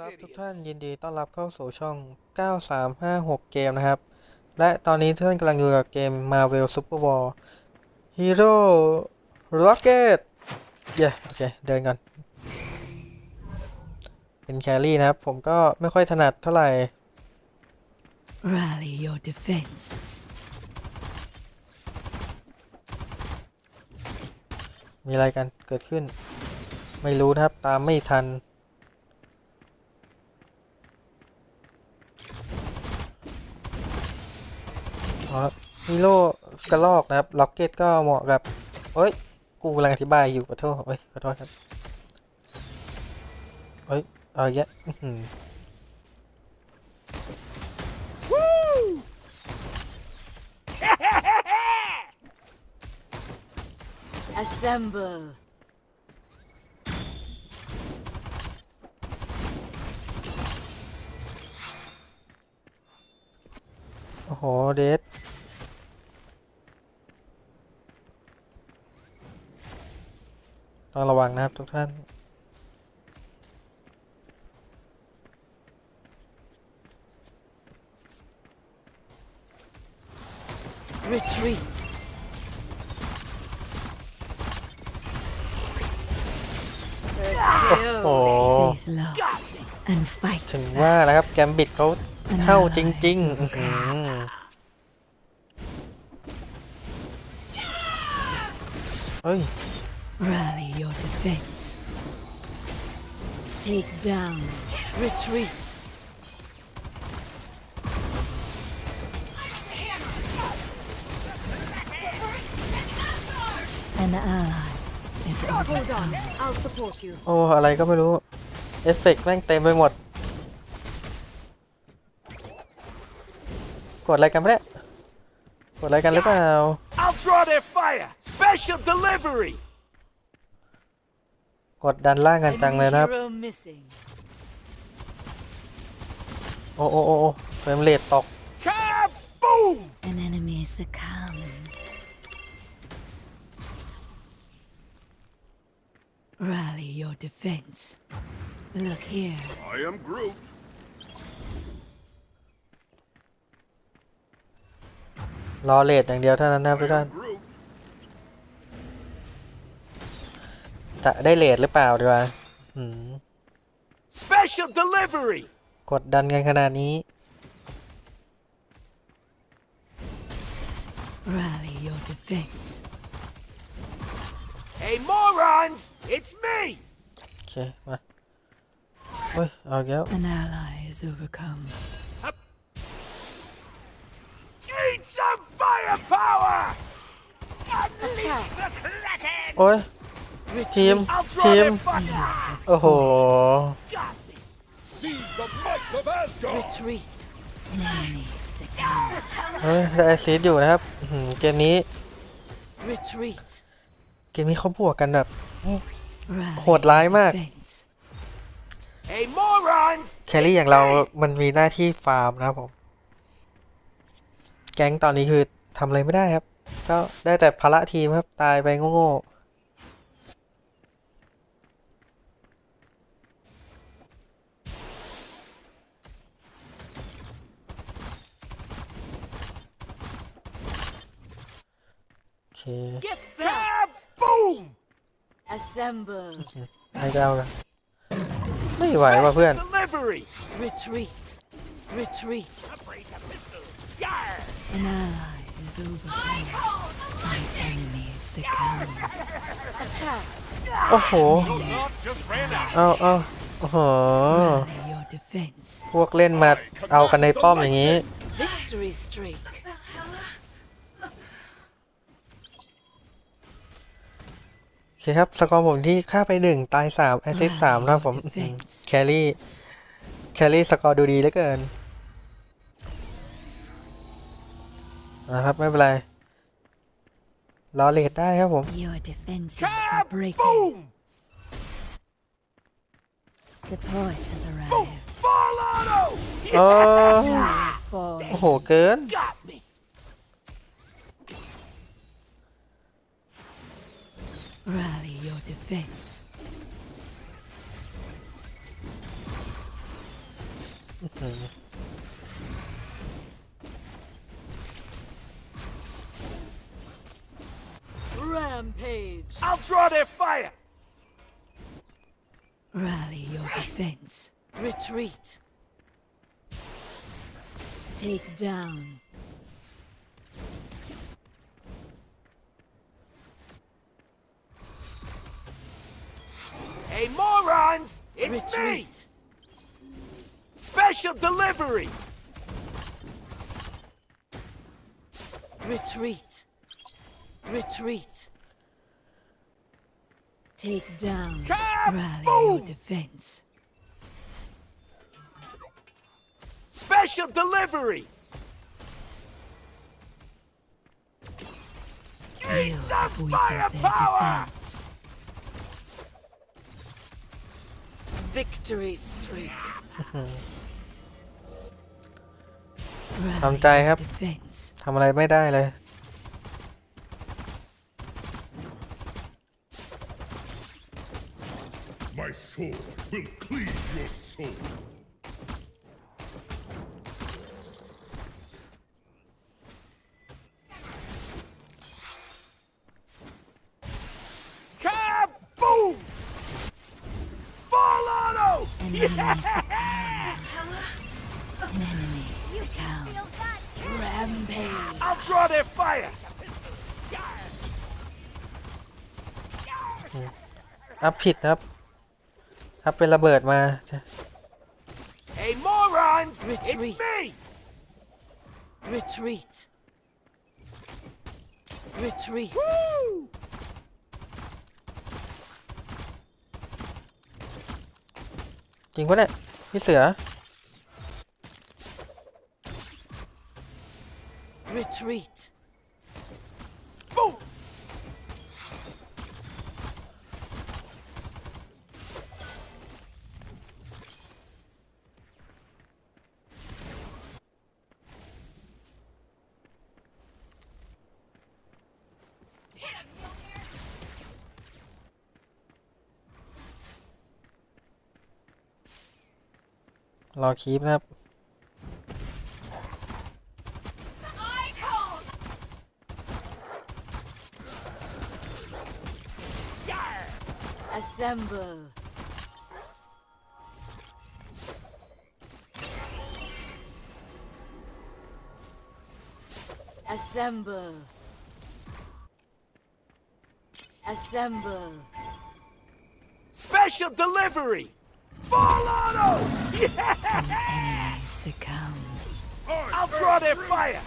ครับทุกท่านยินดีต้อนรับเข้าสู่ช่อง 9356 เกมนะครับ และตอนนี้ท่านกำลังอยู่กับเกม Marvel Super War Hero Rocket เย้โอเคเดินก่อน เป็นแครี่นะครับ ผมก็ไม่ค่อยถนัดเท่าไหร่ Rally your defense. มีอะไรกันเกิดขึ้น ไม่รู้นะครับ ตามไม่ทัน อ๋อฮีโร่กระลอกนะครับล็อกเก็ตก็เหมาะกับเอ้ย กูกำลังอธิบายอยู่ขอโทษเอ้ยขอโทษครับเอ้ยเอาแยะอื้อหือ Assemble. โอ้โห เดด ต้องระวังนะครับทุกท่าน Retreat. โอ้ Face loss and fight. ถึงว่าแล้วครับแกมบิดเขาเท่าจริง ๆ อื้อหือเอ้ย Rally your defense. Take down. Retreat. An ally is overcome. I'll support you. โอ้ อะไรก็ไม่รู้ เอฟเฟกต์แม่งเต็มไปหมด กดอะไรกันปะเนี่ย กดอะไรกันหรือเปล่า I'll draw their fire! Special delivery! กดดันล่างกันจังเลยนะครับ Hero missing. โอ้โอ้โอ้โอ้เฟรมเรทตก Kaboom! An enemy succumbs. Rally your defense. Look here. I am Groot. รอเลทอย่างเดียวเท่านั้นนะครับทุก I ท่าน จะได้เลทหรือเปล่าดีกว่าหืม Special delivery! กดดันกันขนาดนี้ Rally your defense. Hey, morons! It's me! โอเคมาเฮ้ยเอาอีกแล้ว An ally is overcome. Need some firepower! Unleash the Kraken! โอ้ย ทีม I'll draw ทีม their fire! โอ้โห Got me! See the might of Asgard. Retreat. An enemy succumbs. เฮ้ยได้แอสซิสต์อยู่นะครับอื้อหือเกมนี้ Retreat. เกมนี้เขาบวกกันแบบ Rally โหดร้ายมาก defense. Hey, morons! แครี่อย่างเรามันมีหน้าที่ฟาร์มนะครับผม แก๊งตอนนี้คือทำอะไรไม่ได้ครับ ก็ได้แต่ภาระทีมครับ ตายไปโง่ๆโอเค Get back. Kaboom! Assemble. ไม่ ได้เอาละไม่ไหวว่ะเพื่อน Delivery! Retreat. Retreat. Yarr! An ally is overcome. My enemy succumbs. Attack. โอ้โห Just ran out! เอาเอาโอ้โห Rally your defense. พวกเล่นมาเอากันในป้อมอย่างนี้ Victory streak. โอเคครับ สกอร์ผมที่ฆ่าไปหนึ่งตายสามแอสซิสสามนะครับผม Defense แครี่แครี่สกอร์ดูดีเหลือเกินนะครับไม่เป็นไรรอเลทได้ครับผม Your defenses are breaking. Kaboom! Support has arrived. Fall auto! โอ้ Fall. โอ้โหเกิน Rally your defense. Rampage. I'll draw their fire. Rally your defense. Retreat. Take down. Hey, morons! It's me! Retreat. Special delivery! Retreat. Retreat. Take down. Rally your defense. Special delivery! Need some firepower! Victory streak. Rally ทำใจครับ your defense. ทำอะไรไม่ได้เลย My sword will cleave your soul. อัพผิดนะครับอัพเป็นระเบิดมา Hey, morons! Retreat. It's me! Retreat. Retreat. Woo! จริงปะเนี่ยพี่เสือ Retreat. Boom! รอคีปนะครับ Assemble. Assemble. Assemble. Special delivery! Full auto! Yeah! Enemy succumbs. I'll draw their fire!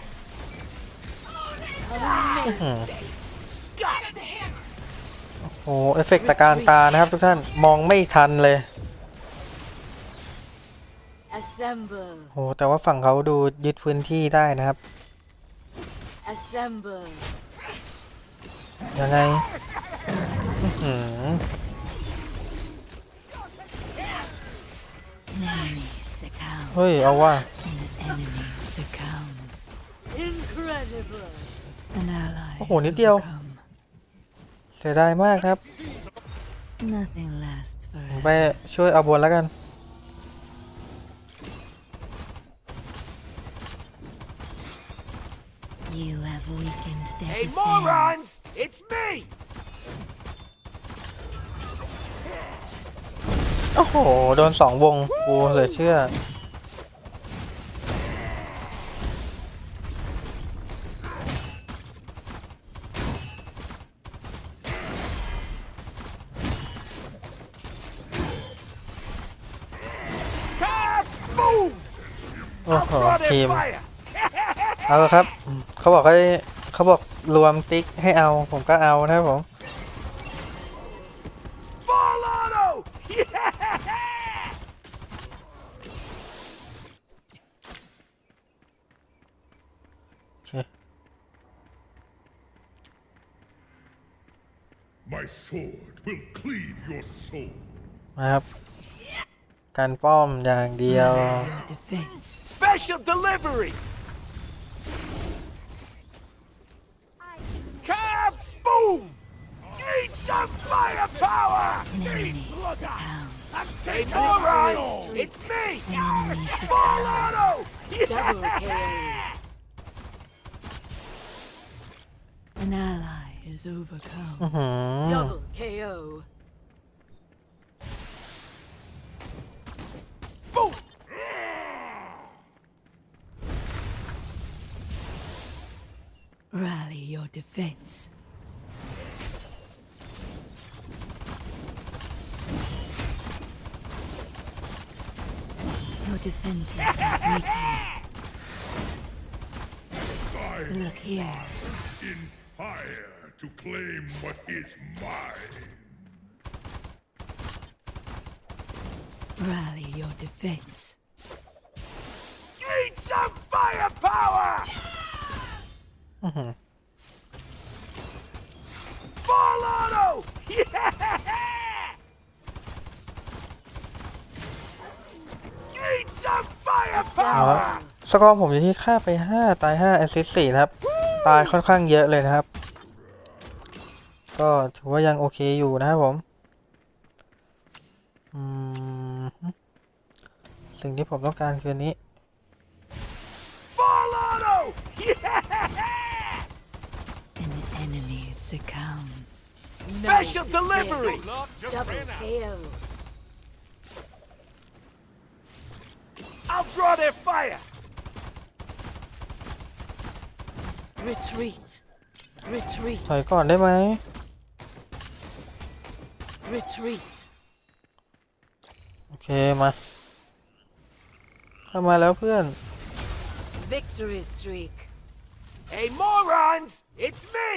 Got it! โอ้โหเอฟเฟกต์ตะการตานะครับทุกท่านมองไม่ทันเลย Assemble. โอ้โหแต่ว่าฝั่งเขาดูยึดพื้นที่ได้นะครับ Assemble. ยังไงอื้อหือ เฮ้ย เอาว่า An enemy succumbs. Incredible. An ally. โอ้โห นิดเดียว has overcome. เสียดายมากครับ Nothing lasts ผม forever. ไปช่วยเอาบนแล้วกัน You have weakened their Hey, defense. morons! It's me! โอ้โห โดนสองวงกูเหลือเชื่อ โอ้โห ทีม เอาละครับ เขาบอกให้เขาบอกรวมติ๊กให้เอา ผมก็เอานะครับผม your soul. มาครับ การป้อมอย่างเดียว Your defense. Special delivery! Kaboom! Need some firepower! An enemy succumbs. Hey, morons! It's me! Enemy Full succumbs. auto! Double KO. An ally is overcome. อื้อหือ Double KO. our defense. Your defenses are weakening. Look here. In fire to claim what is mine. Rally your defense. Need some firepower! Uh-huh. Full auto! Yeah! Need some เอาละ firepower! สกอร์ผมอยู่ที่ค่าไป 5 ตาย 5 แอสซิสต์4นะครับ ตายค่อนข้างเยอะเลยนะครับ ก็ถือว่ายังโอเคอยู่นะครับผมอืมสิ่งที่ผมต้องการคืออนนี้ Full auto! Yeah! An enemy succumbs. Special Nice delivery! assist. Double KO. I'll draw their fire! Retreat. Retreat. ถอยก่อนได้ไหม Retreat. โอเคมา เข้ามาแล้วเพื่อน Victory streak. Hey, morons! It's me!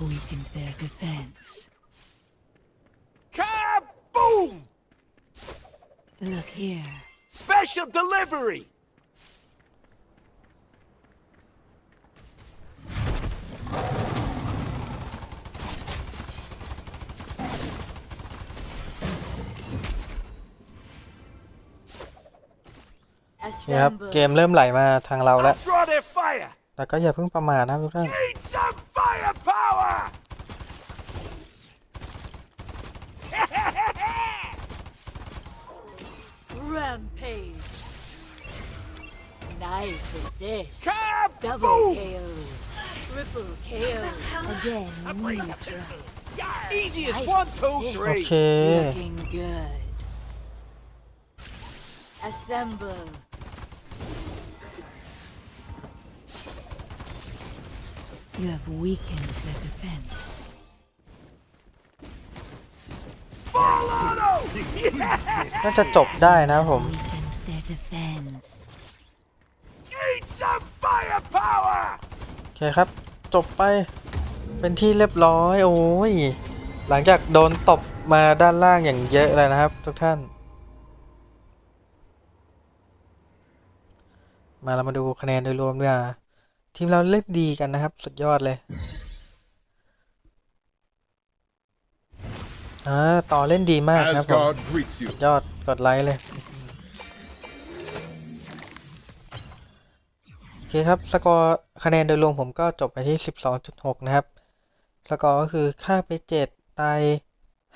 weakened their defense. Kaboom! Look here. Special delivery! Okay ครับ Assemble. เกมเริ่มไหลมาทางเราแล้ว I'll draw their fire! แต่ก็อย่าเพิ่งประมาทนะครับทุกท่าน Nice assist. Double Kaboom! KO. Triple KO. Again, neutral. Easy as Nice one, two, assist. โอ three. เค Looking good. Assemble. You have weakened their defense. Full auto! Yeah! น่าจะจบได้นะครับผม Weakened their defense. Need some firepower! โอเคครับ จบไปเป็นที่เรียบร้อย โอ้ย หลังจากโดนตบมาด้านล่างอย่างเยอะเลยนะครับ ทุกท่าน มาเรามาดูคะแนนโดยรวมด้วยอะทีมเราเล่นดีกันนะครับ สุดยอดเลยอ่าต่อเล่นดีมากครับผม Asgard greets you. ยอดกดไลค์เลย อเคครับ สกอร์คะแนนโดยรวมผมก็จบไปที่ 12.6 นะครับ สกอร์ก็คือค่าไป 7 ตาย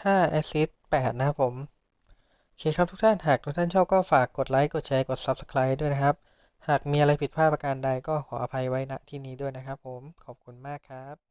5 แอสซิสต์ 8 นะครับผม โอเคครับทุกท่าน หากทุกท่านชอบก็ฝากกดไลค์ กดแชร์ กด Subscribe ด้วยนะครับ หากมีอะไรผิดพลาดประการใดก็ขออภัยไว้ณที่นี้ด้วยนะครับผม ขอบคุณมากครับ